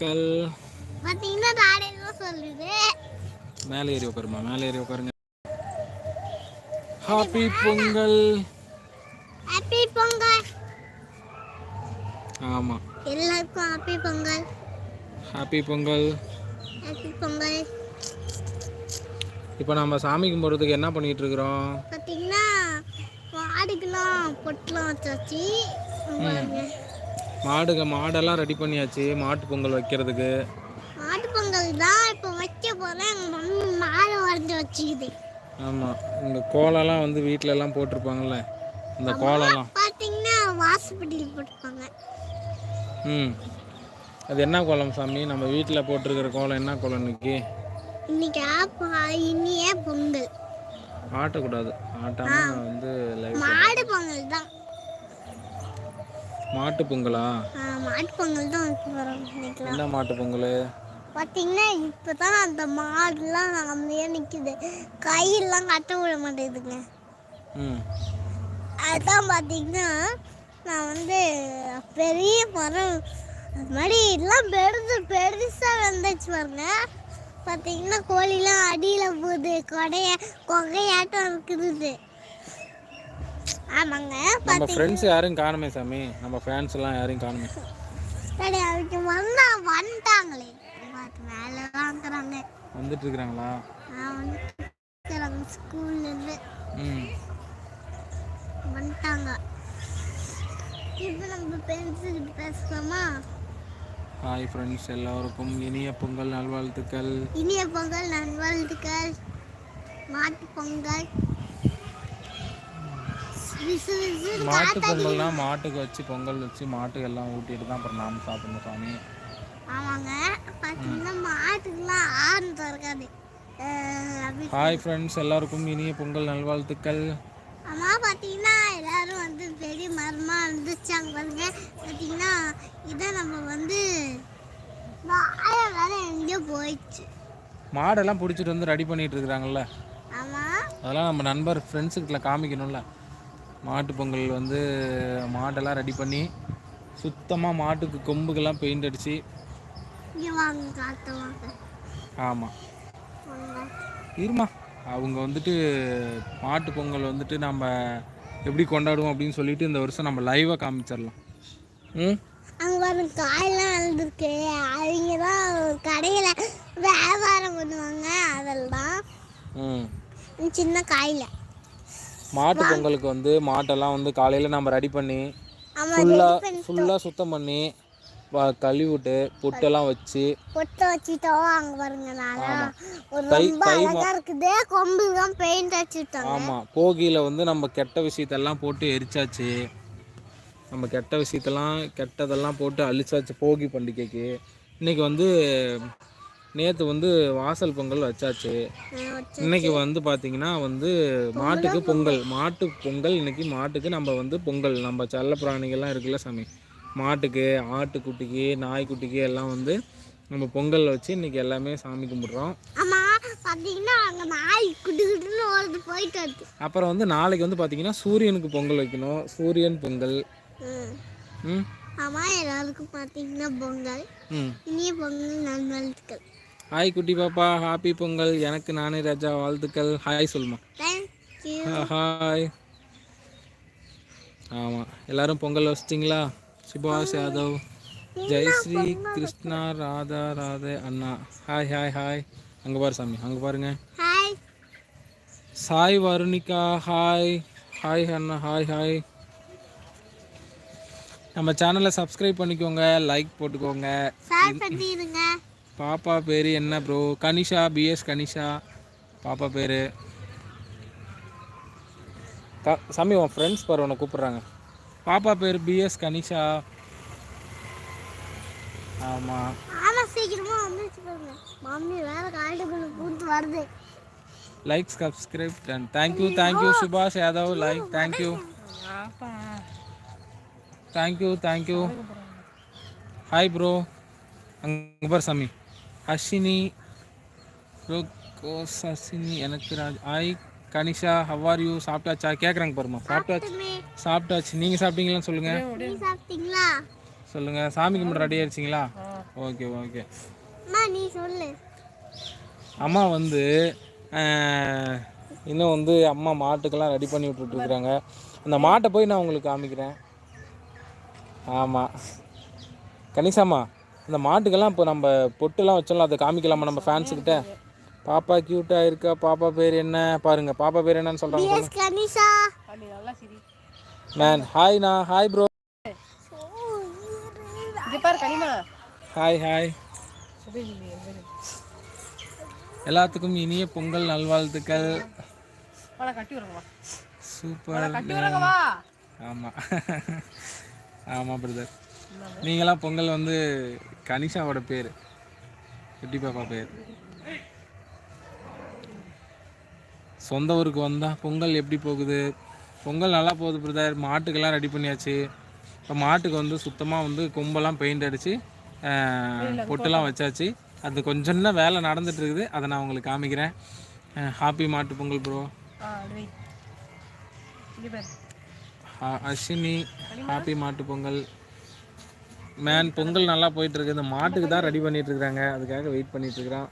கல் பாத்தீங்கன்னா சொல்லுது? மேலே ஏறி உட்காருமா? மேலே ஏறி உட்காருங்க. ஹாப்பி பொங்கல். ஹாப்பி பொங்கல். ஆமாம் எல்லாருக்கும் happy Pongal. Happy Pongal. Happy Pongal. இப்போ நம்ம சாமி கும்பிட்றதுக்கு என்ன பண்ணிட்டு இருக்கிறோம்? பாத்தீங்கன்னா மாடுக்கெல்லாம் பொட்டெல்லாம் வச்சாச்சு. மாடுக மாடெல்லாம் ரெடி பண்ணியாச்சு. மாட்டு பொங்கல் வைக்கிறதுக்கு. மாட்டு பொங்கல் தான் இப்போ வைக்க போறேன். எங்க மம்மி மாலை வரைஞ்சி வச்சுக்குது. ஆமாம் இந்த கோலம்லாம் வந்து வீட்ல எல்லாம் போட்டிருப்பாங்கல்ல? இந்த கோலம்லாம். பாத்தீங்கன்னா வாசப்படியில் போட்டுப்பாங்க ம். அது என்ன கோலம் சாமி? நம்ம வீட்டில் போட்டிருக்கிற கோலம் என்ன கோலம் இன்னைக்கு? இன்னைக்கு இனிய பொங்கல். ஆட்டக்கூடாது. ஆட்டாம வந்து மாடு பொங்கல் தான். மாட்டு பொங்கலா? மாட்டு பொங்கல் தான் வைக்க என்ன மாட்டு பொங்கல்? பார்த்தீங்கன்னா இப்போ தான் அந்த மாடுலாம் அமைதியாக நிற்குது கையெல்லாம் கட்ட விட மாட்டேங்குதுங்க. அதுதான் பார்த்தீங்கன்னா நான் வந்து பெரிய மரம் அது மாதிரி எல்லாம் பெருசு பெருசாக வந்துச்சு பாருங்க. பார்த்தீங்கன்னா கோழிலாம் அடியில் போகுது கொடைய கொகையாட்டம் இருக்குது. ஆமாங்க நம்ம ஃப்ரெண்ட்ஸ் யாரும் காணுமே சாமி. நம்ம ஃபேன்ஸ் எல்லாம் யாரையும் காணுமே. சரி அவங்க வந்தா வந்துட்டாங்களே. மேலே வாங்குறாங்க. வந்துட்டு இருக்கிறாங்களா வந்துட்டாங்க ஸ்கூல்லேருந்து ம். வந்துட்டாங்க. இப்போ நம்ம பேசிக்கிட்டு பேசலாமா? ஹாய் ஃப்ரெண்ட்ஸ் எல்லாருக்கும் இனிய பொங்கல் நல்வாழ்த்துக்கள். இனிய பொங்கல் நல்வாழ்த்துக்கள். மாட்டு பொங்கல். மாட்டு பொங்கல்னா மாட்டுக்கு வச்சு பொங்கல் வச்சு மாட்டுக்கு எல்லாம் ஊட்டிட்டு தான் அப்புறம் நாம சாப்பிடணும் சாமி. ஆமாங்க. பார்த்தீங்கன்னா மாட்டுக்கெல்லாம் ஆறு அப்படி ஹாய் ஃப்ரெண்ட்ஸ் எல்லாருக்கும் இனிய பொங்கல் நல்வாழ்த்துக்கள். அம்மா பார்த்தீங்கன்னா எல்லாரும் வந்து பெரிய மரமாக இருந்துச்சாங்க பாருங்க. பார்த்தீங்கன்னா இதை நம்ம வந்து வாழை வேற எங்கேயோ போயிடுச்சு. மாடெல்லாம் பிடிச்சிட்டு வந்து ரெடி பண்ணிட்டு இருக்கிறாங்கல்ல. ஆமாம் அதெல்லாம் நம்ம நண்பர் ஃப்ரெண்ட்ஸுக்கிட்ட காமிக்கணும்ல. மாட்டு பொங்கல் வந்து மாடெல்லாம் ரெடி பண்ணி சுத்தமாக மாட்டுக்கு கொம்புக்கெல்லாம் பெயிண்ட் அடித்து ஆமாம் இருமா அவங்க வந்துட்டு மாட்டு பொங்கல் வந்துட்டு நம்ம எப்படி கொண்டாடுவோம் அப்படின்னு சொல்லிட்டு இந்த வருஷம் நம்ம லைவாக காமிச்சிடலாம். ம்? அங்கே பாருங்க காயெல்லாம் வளர்ந்துருக்கு அவங்க தான் கடையில் வியாபாரம் பண்ணுவாங்க அதெல்லாம். ம். சின்ன காயில். மாட்டு பொங்கலுக்கு வந்து மாட்டெல்லாம் வந்து காலையில் நம்ம ரெடி பண்ணி ஃபுல்லாக ஃபுல்லாக சுத்தம் பண்ணி கழுவி விட்டு பொட்டெல்லாம் வச்சு. பொட்டை வச்சுட்டோம். அங்கே பாருங்க ரொம்ப அழகா இருக்குது. பெயிண்ட் அடிச்சுட்டாங்க ஆமாம் போகியில் வந்து நம்ம கெட்ட விஷயத்தெல்லாம் போட்டு எரிச்சாச்சு. நம்ம கெட்ட விஷயத்தெல்லாம் கெட்டதெல்லாம் போட்டு அழிச்சாச்சு போகி பண்டிகைக்கு. இன்னைக்கு வந்து நேற்று வந்து வாசல் பொங்கல் வச்சாச்சு. இன்னைக்கு வந்து பார்த்தீங்கன்னா வந்து மாட்டுக்கு பொங்கல்? மாட்டு பொங்கல் இன்னைக்கு மாட்டுக்கு நம்ம வந்து பொங்கல். நம்ம செல்ல பிராணிகள்லாம் இருக்குல்ல சாமி. மாட்டுக்கு ஆட்டுக்குட்டிக்கு நாய்க்குட்டிக்கு எல்லாம் வந்து நம்ம பொங்கல் வச்சு இன்னைக்கு எல்லாமே சாமி கும்பிட்றோம். அப்புறம் வந்து நாளைக்கு வந்து பார்த்தீங்கன்னா சூரியனுக்கு பொங்கல் வைக்கணும். சூரியன் பொங்கல். ம். ம். ஆமா எல்லாருக்கும் பாத்தீங்கன்னா பொங்கல். இனிய பொங்கல் நல்வாழ்த்துக்கள். ஹாய் குட்டி பாப்பா. ஹாப்பி பொங்கல். எனக்கு நானே ராஜா. வாழ்த்துக்கள். ஹாய் சொல்லுமா. ஹாய் ஆமாம் எல்லாரும் பொங்கல் வச்சிட்டிங்களா? சுபாஷ் யாதவ். ஜெயஸ்ரீ கிருஷ்ணா ராதா ராதே அண்ணா. ஹாய் ஹாய் ஹாய் அங்கே பாரு சாமி. அங்கே பாருங்க. சாய் வருணிகா. ஹாய் ஹாய் அண்ணா. ஹாய் ஹாய் நம்ம சேனலை சப்ஸ்கிரைப் பண்ணிக்கோங்க. லைக் போட்டுக்கோங்க. பாப்பா பேர் என்ன ப்ரோ கனிஷா பிஎஸ் கனிஷா. பாப்பா பேர். க சாமி உன் ஃப்ரெண்ட்ஸ் பாரு உன்னை கூப்பிட்றாங்க. பாப்பா பேர் பிஎஸ் கனிஷா. ஆமாம் ஆமா சீக்கிரமா வந்துச்சு பாருங்க. மம்மி வேற காட்டுக்குள்ள பூத்து வருது. Like subscribe done thank you thank you சுபாஷ் Yadav like thank you thank you thank you hi bro அங்கே பார் சாமி. ஹஷினி ப்ரோ கோஸ் ஹஷினி எனக்கு Raj hi Kanisha how are you சாப்பிட்டாச்சா? கேட்குறாங்க பாருமா சாப்பிட்டாச்சு. சாப்பிட்டாச்சு. நீங்கள் சாப்பிட்டீங்களான்னு சொல்லுங்கள் சொல்லுங்கள் சாமி கும்பிட ரெடி ஆயிடுச்சிங்களா? Okay okay. அம்மா நீ சொல்லு. அம்மா வந்து இன்னும் வந்து அம்மா மாட்டுக்கெல்லாம் ரெடி பண்ணி விட்டுட்ருக்குறாங்க அந்த மாட்டை போய் நான் உங்களுக்கு காமிக்கிறேன். ஆமாம் கணிசாம்மா இந்த மாட்டுக்கெல்லாம் இப்போ நம்ம பொட்டுலாம் வச்சோம்ல அதை காமிக்கலாமா நம்ம ஃபேன்ஸுக்கிட்ட பாப்பா க்யூட்டாக இருக்கா? பாப்பா பேர் என்ன? பாருங்க பாப்பா பேர் என்னன்னு சொல்கிறாங்க மேன் ஹாய்ண்ணா ஹாய் ப்ரோ ஹாய் ஹாய் எல்லாத்துக்கும் இனிய பொங்கல் நல்வாழ்த்துக்கள். சூப்பர் கட்டி விடுங்க வா. ஆமாம் ஆமாம் பிரதர் நீங்களாம் பொங்கல் வந்து கனிஷாவோட பேர். குட்டி பாப்பா பேர். சொந்த ஊருக்கு வந்தா பொங்கல் எப்படி போகுது? பொங்கல் நல்லா போகுது பிரதர் மாட்டுக்கெல்லாம் ரெடி பண்ணியாச்சு. இப்போ மாட்டுக்கு வந்து சுத்தமாக வந்து கொம்பெல்லாம் பெயிண்ட் அடித்து பொட்டுலாம் வச்சாச்சு. அது கொஞ்சம் தான் வேலை நடந்துட்டு இருக்குது அதை நான் உங்களுக்கு காமிக்கிறேன். ஹாப்பி மாட்டு பொங்கல் பாரு. அஸ்வினி ஹாப்பி மாட்டு பொங்கல். மேன் பொங்கல் நல்லா போயிட்டு இருக்கு இந்த மாட்டுக்கு தான் ரெடி பண்ணிட்டு அதுக்காக வெயிட் பண்ணிட்டு இருக்கிறான்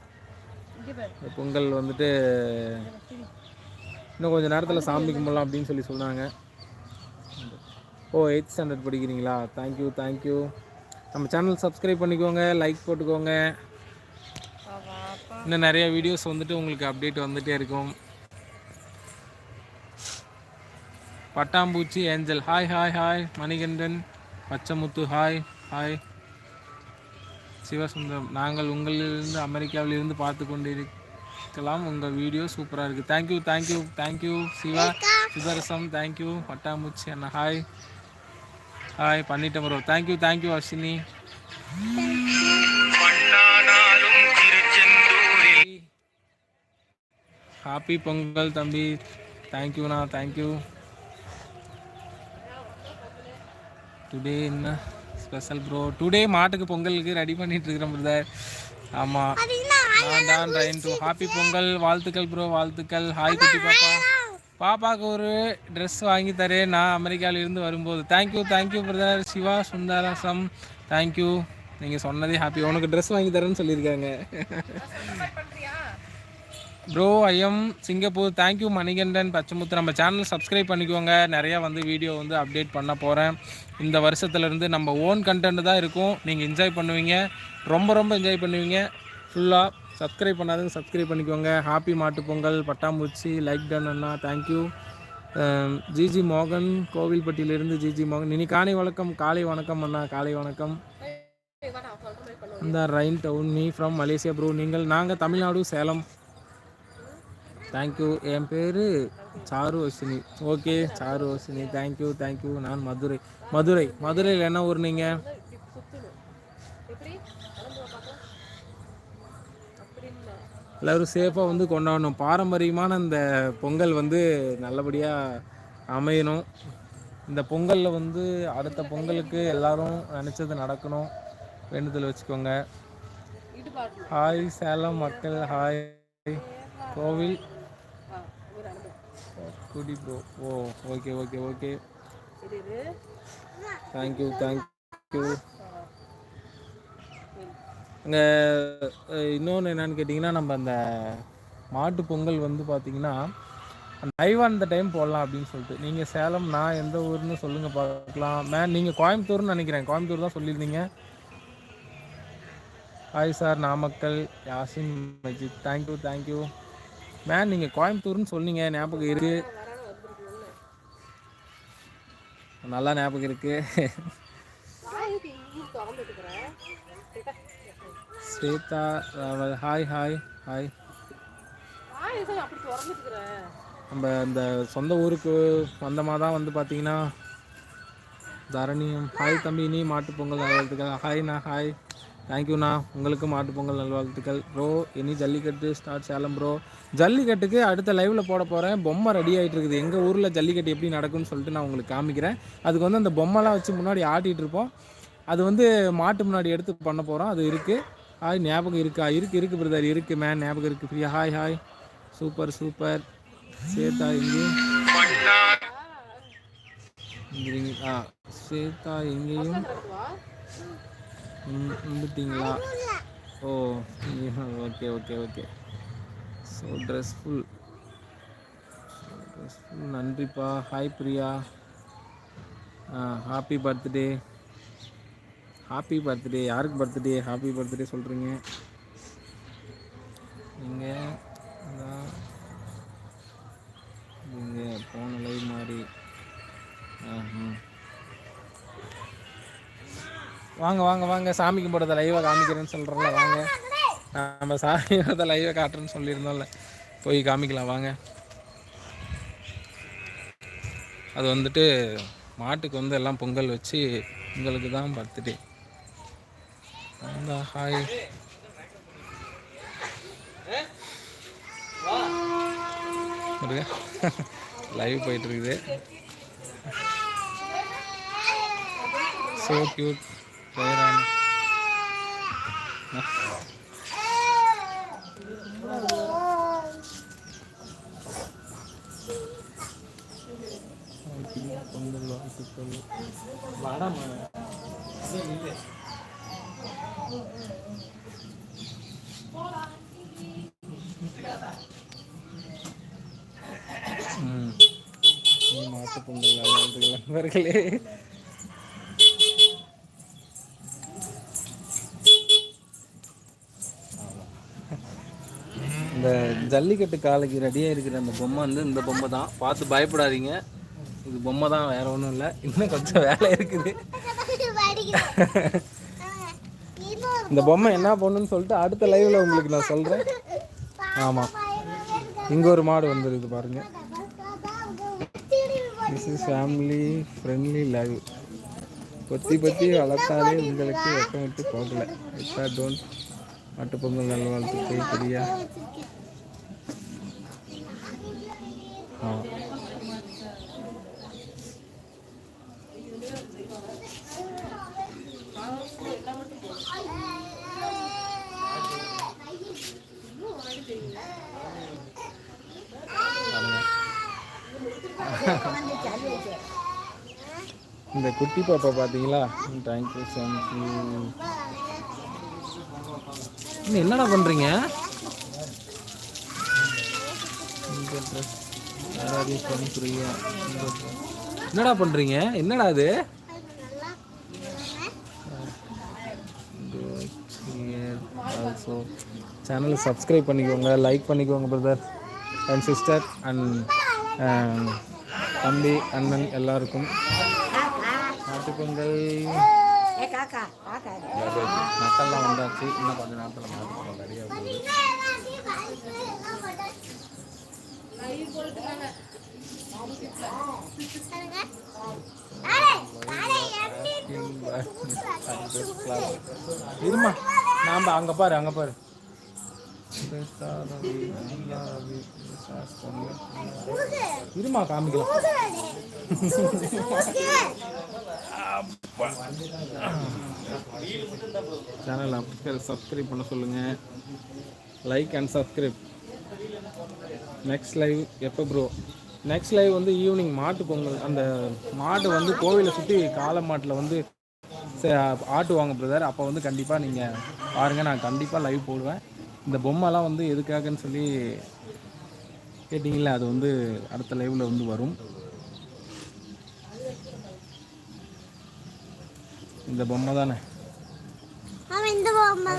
இந்த பொங்கல் வந்துட்டு இன்னும் கொஞ்சம் நேரத்தில் சாமி கும்பிடலாம் அப்படின்னு சொல்லி சொன்னாங்க. ஓ எயித் ஸ்டாண்டர்ட் படிக்கிறீங்களா? தேங்க்யூ தேங்க்யூ நம்ம சேனல் சப்ஸ்கிரைப் பண்ணிக்கோங்க லைக் போட்டுக்கோங்க. இன்னும் நிறைய வீடியோஸ் வந்துட்டு உங்களுக்கு அப்டேட் வந்துட்டே இருக்கும். பட்டாம்பூச்சி angel. Hi hi hi Manikandan Pachamuthu hi hi. Sivasundaram நாங்கள் உங்களிலிருந்து அமெரிக்காவிலிருந்து பார்த்து கொண்டிருக்கலாம் உங்கள் வீடியோ சூப்பராக இருக்குது thank you thank you thank you Siva. Sudharsam thank you பட்டாம்பூச்சி அண்ணா ஹாய் ஹாய் பண்ணிட்டேன் bro thank you thank you Ashwini. Happy Pongal தம்பி. தேங்க்யூண்ணா தேங்க்யூ டுடே என்ன? Special bro. டுடே மாட்டுக்கு பொங்கலுக்கு ரெடி பண்ணிட்டு இருக்கிறேன் பிரதர் ஆமாம் நான் தான் ட்ரைன் டு ஹாப்பி பொங்கல். வாழ்த்துக்கள் ப்ரோ வாழ்த்துக்கள். ஹாய் குட்டி பாப்பா. பாப்பாவுக்கு ஒரு ட்ரெஸ் வாங்கி தரேன். நான் அமெரிக்கால இருந்து வரும்போது. Thank you thank you brother Siva Sundarasam thank you நீங்கள் சொன்னதே ஹாப்பி உனக்கு ட்ரெஸ் வாங்கி தரேன்னு சொல்லியிருக்காங்க. பண்றியா? Bro I'm Singapore thank you Manikandan Pachaimuthu நம்ம சேனல் சப்ஸ்கிரைப் பண்ணிக்கோங்க. நிறையா வந்து வீடியோ வந்து அப்டேட் பண்ண போகிறேன் இந்த வருஷத்துலேருந்து நம்ம ஓன் கண்டென்ட் தான் இருக்கும். நீங்கள் என்ஜாய் பண்ணுவீங்க. ரொம்ப ரொம்ப என்ஜாய் பண்ணுவீங்க. ஃபுல்லாக சப்ஸ்கிரைப் பண்ணாதவங்க சப்ஸ்கிரைப் பண்ணிக்கோங்க. ஹாப்பி மாட்டு பொங்கல் பட்டாம்பூச்சி லைக் டன் அண்ணா. தேங்க்யூ ஜிஜி மோகன் கோவில்பட்டியிலிருந்து ஜிஜி மோகன் இனி காலை வணக்கம் காலை வணக்கம் அண்ணா. காலை வணக்கம். இந்த rain down me from Malaysia bro நீங்கள் நாங்கள் தமிழ்நாடு சேலம். தேங்க்யூ என் பேர் sir Ashwini okay sir Ashwini thank you thank you நான் மதுரை. மதுரை. மதுரையில் என்ன ஊர் நீங்கள் எல்லோரும் சேஃபாக வந்து கொண்டாடணும். பாரம்பரியமான இந்த பொங்கல் வந்து நல்லபடியாக அமையணும். இந்த பொங்கலில் வந்து அடுத்த பொங்கலுக்கு எல்லாரும் நினச்சது நடக்கணும். வேண்டுதல் வச்சுக்கோங்க. ஹாய் சேலம் மக்கள். ஹாய் கோவில். குடி bro oh okay okay okay இது தேங்க்யூ தேங்க்யூ இங்கே இன்னொன்று என்னன்னு கேட்டிங்கன்னா நம்ம அந்த மாட்டு பொங்கல் வந்து பார்த்தீங்கன்னா லைவ் அந்த டைம் போடலாம் அப்படின்னு சொல்லிட்டு. நீங்கள் சேலம் நான் எந்த ஊர்னு சொல்லுங்கள் பார்க்கலாம் மேம் நீங்கள் கோயம்புத்தூர்னு நினைக்கிறேன். கோயம்புத்தூர் தான் சொல்லியிருந்தீங்க. Hi sir Namakkal Yasin Majid. Thank you thank you ma'am நீங்கள் கோயம்புத்தூர்னு சொன்னீங்க. ஞாபகம் இருக்குது நல்லா ஞாபகம் இருக்குது Shweta Rawal hi hi hi நம்ம இந்த சொந்த ஊருக்கு வந்தமாக தான் வந்து பார்த்தீங்கன்னா தரணியம் ஹாய் தம்பி நீ மாட்டுப் பொங்கல் நல்வாழ்த்துக்கள் ஹாய்ண்ணா ஹாய் தேங்க்யூண்ணா உங்களுக்கு மாட்டுப் பொங்கல் நல்வாழ்த்துக்கள். ப்ரோ இனி ஜல்லிக்கட்டு ஸ்டார்ட் சேலம் ப்ரோ ஜல்லிக்கட்டுக்கு அடுத்த லைவில் போட போகிறேன் பொம்மை ரெடி ஆகிட்டு இருக்குது. எங்கள் ஊரில் ஜல்லிக்கட்டு எப்படி நடக்கும்னு சொல்லிட்டு நான் உங்களுக்கு காமிக்கிறேன். அதுக்கு வந்து அந்த பொம்மைலாம் வச்சு முன்னாடி ஆட்டிகிட்டு இருப்போம். அது வந்து மாட்டு முன்னாடி எடுத்து பண்ண போகிறோம் அது இருக்குது ஹாய் ஞாபகம் இருக்கா? இருக்குது இருக்குது பிரதர் இருக்குது மேன் ஞாபகம் இருக்குது Priya hi hi super super Shweta எங்கேயும் ஆ ஸ்வேதா எங்கேயும் வந்துட்டீங்களா ஓ okay okay okay. So stressful stressful நன்றிப்பா. Hi Priya. Happy birthday happy birthday யாருக்கு பர்த்டே ஹாப்பி பர்த்டே சொல்கிறீங்க நீங்கள் போன லைவ் மாதிரி ஆஹா. வாங்க வாங்க வாங்க. சாமி கும்பிட்றத லைவாக காமிக்கிறேன்னு சொல்கிறோம்ல வாங்க. நம்ம சாமி கும்பிட்றத லைவாக காட்டுறேன்னு சொல்லியிருந்தோம்ல. போய் காமிக்கலாம் வாங்க. அது வந்துட்டு மாட்டுக்கு வந்து எல்லாம் பொங்கல் வச்சு உங்களுக்கு தான் பர்த்டே. அந்த ஹாய் லைவ் போயிட்டு இருக்குது. ஸோ கியூட் ஜெயராம் பொங்கல் வாழ்த்துக்கள் வாடாமா இல்லை ம். நீ மாட்டு பொங்கல் வாழ்த்துக்கள் நண்பர்களே இந்த ஜல்லிக்கட்டு காலைக்கு ரெடியாக இருக்கிற அந்த பொம்மை வந்து இந்த பொம்மை தான். பார்த்து பயப்படாதீங்க. இது பொம்மை தான் வேற ஒன்றும் இல்லை. இன்னும் கொஞ்சம் வேலை இருக்குது. இந்த பொம்மை என்ன பண்ணுன்னு சொல்லிட்டு அடுத்த லைவ்ல உங்களுக்கு நான் சொல்கிறேன் ஆமாம் இங்கே ஒரு மாடு வந்துருக்குது பாருங்க. This is family friendly live பொத்தி பொத்தி வளர்த்தாலே உங்களுக்கு வெக்கம் விட்டு போகல. இப்போ டோன்ட் மாட்டு பொங்கல் நல்வாழ்த்துக்கள் பிரியா ஆ. இந்த குட்டி பாப்பா பார்த்தீங்களா தேங்க்யூ தேங்க்யூ இன்னும் என்னடா பண்ணுறீங்க என்னடா பண்ணுறீங்க என்னடா அது? ஆல்சோ சேனலை சப்ஸ்கிரைப் பண்ணிக்கோங்க லைக் பண்ணிக்கோங்க பிரதர் அண்ட் சிஸ்டர் அண்ட் தம்பி அண்ணன் எல்லாருக்கும். நாட்டு மக்கள்லாம் வந்தாச்சு இன்னும் கொஞ்ச நேரத்தில் பொங்கல் ரெடியாக போகுது இருமா நாம் அங்கே பாரு அங்கே பாரு இருமா காமிக்கலாம் சேனல் சப்ஸ்கிரைப் பண்ண சொல்லுங்கள் like and subscribe next live எப்போ ப்ரோ நெக்ஸ்ட் லைவ் வந்து ஈவினிங் மாட்டு பொங்கல். அந்த மாடு வந்து கோவிலை சுற்றி காளை மாட்டில் வந்து ஆட்டுவாங்க பிரதர் அப்போ வந்து கண்டிப்பாக நீங்கள் பாருங்கள் நான் கண்டிப்பாக லைவ் போடுவேன். இந்த பொம்மைலாம் வந்து எதுக்காகன்னு சொல்லி கேட்டிங்களா அது வந்து அடுத்த லைவில் வந்து வரும். இந்த பொம்மை தானே?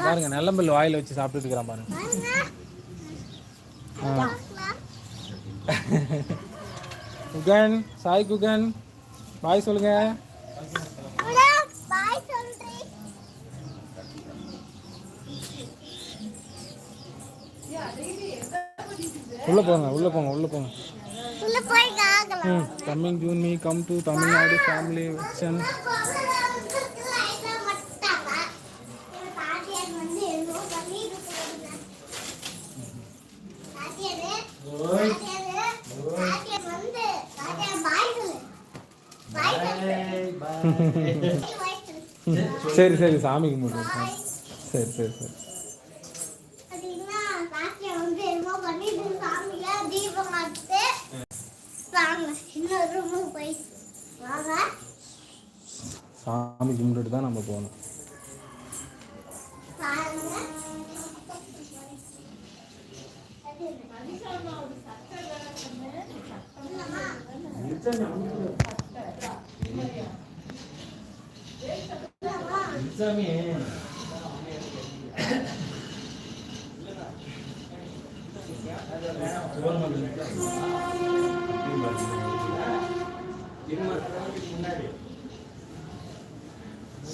பாருங்க நல்லம்பல் வாயில வச்சு சாப்பிட்டுட்டு இருக்கிறான் பாருங்க. குகன் சாய் குகன் பாய் சொல்லுங்க. உள்ள போங்க உள்ள போங்க உள்ள போங்க. Coming June me come to Tamil Nadu family vacation சரி சரி சாமி கும்பிட்டு சரி சரி சரி. சாமி கும்பிட்டுட்டு தான் நம்ம போகணும்.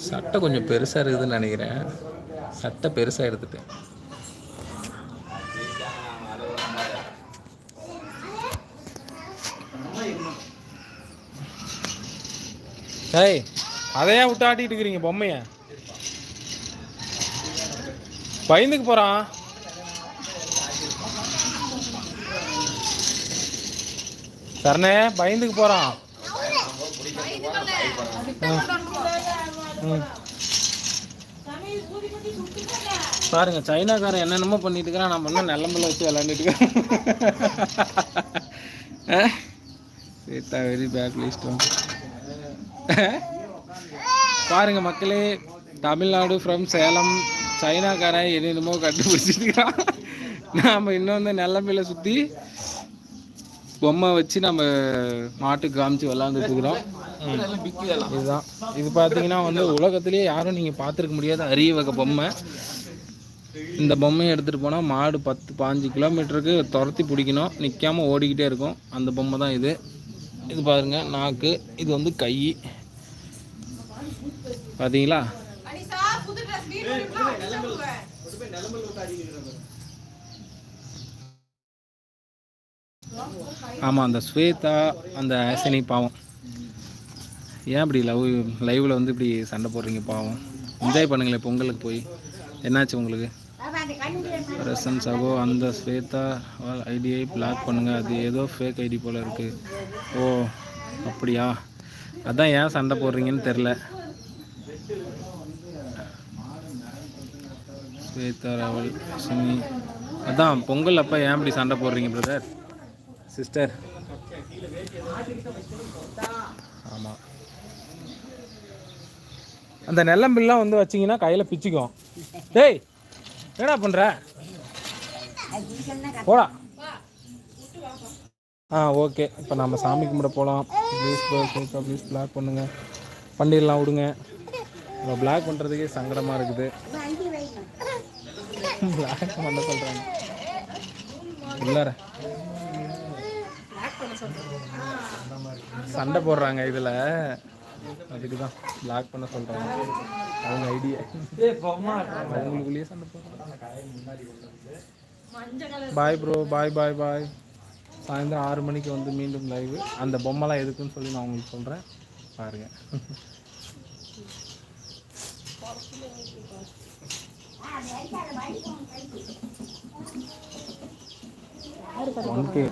சட்டை கொஞ்சம் பெருசாக இருக்குதுன்னு நினைக்கிறேன். சட்டை பெருசாக எடுத்துட்டேன். ஏய் அதையே விட்டு ஆட்டிட்டு இருக்கிறீங்க பொம்மைய? பயந்துக்கு போகிறான் சரணே பயந்துக்கு போகிறான் பாருங்க சைனாக்காரன் என்னென்னமோ பண்ணிட்டு இருக்கிறான். நம்ம இன்னும் நிலம்பில் வச்சு விளாண்டுட்டு இருக்கோம் சேத்தா வெரி பேட் லிஸ்ட் பாருங்க மக்களே தமிழ்நாடு ஃப்ரம் சேலம் சைனாக்காரன் என்னென்னமோ கண்டுபிடிச்சிருக்கான் நாம் இன்னும் வந்து நிலமையில சுற்றி பொம்மை வச்சு நம்ம மாட்டுக்கு காமிச்சு விளாண்டுட்டு இருக்கிறோம். இதுதான். இது பார்த்தீங்கன்னா வந்து உலகத்திலேயே யாரும் நீங்கள் பார்த்துருக்க முடியாத. அரிய வகை பொம்மை. இந்த பொம்மையை எடுத்துகிட்டு போனால் மாடு பத்து பாஞ்சு கிலோமீட்டருக்கு துரத்தி பிடிக்கணும். நிற்காம ஓடிக்கிட்டே இருக்கும். அந்த பொம்மை தான் இது. இது பாருங்க நாக்கு. இது வந்து கை. பார்த்தீங்களா அனிஷா புது ட்ரெஸ் வீடு ஆமாம் அந்த ஸ்வேதா அந்த ஆசினி பாவம். ஏன் இப்படி லவ் லைவில் வந்து இப்படி சண்டை போடுறீங்க பாவம்? என்ஜாய் பண்ணுங்களேன் பொங்கலுக்கு போய். என்னாச்சு உங்களுக்கு? ரசன் சகோ அந்த ஸ்வேதா ஐடியை பிளாக் பண்ணுங்கள் அது ஏதோ ஃபேக் ஐடி போல் இருக்குது ஓ அப்படியா? அதான் ஏன் சண்டை போடுறீங்கன்னு தெரில ஸ்வேதா ராவல் சுமி. அதான் பொங்கல் அப்போ ஏன் இப்படி சண்டை போடுறீங்க பிரதர் சிஸ்டர் ஆமாம் அந்த நெல்லம்பில்லாம் வந்து வச்சிங்கன்னா கையில் பிச்சுக்கும். டேய் என்னடா பண்ணுற போடா. ஆ ஓகே. இப்போ நம்ம சாமி கும்பிட போகலாம் ப்ளீஸ் ப்ளீஸ் ப்ளீஸ் பிளாக் பண்ணுங்கள் பண்ணிடலாம் விடுங்க. இப்போ பிளாக் பண்ணுறதுக்கே சங்கடமாக இருக்குது. பிளாக் பண்ண சொல்கிறாங்க உள்ளார. சண்டை போடுறாங்க இதில். அதுக்கு தான் பிளாக் பண்ண சொல்கிறாங்க அவங்க ஐடியா அவங்களுக்குள்ளேயே சண்டை போடுறாங்க. பாய் ப்ரோ பாய் பாய் பாய் சாயந்தரம் ஆறு மணிக்கு வந்து மீண்டும் லைவ் அந்த பொம்மைலாம் எதுக்குன்னு சொல்லி நான் உங்களுக்கு சொல்கிறேன் பாருங்கள் ஒன் கே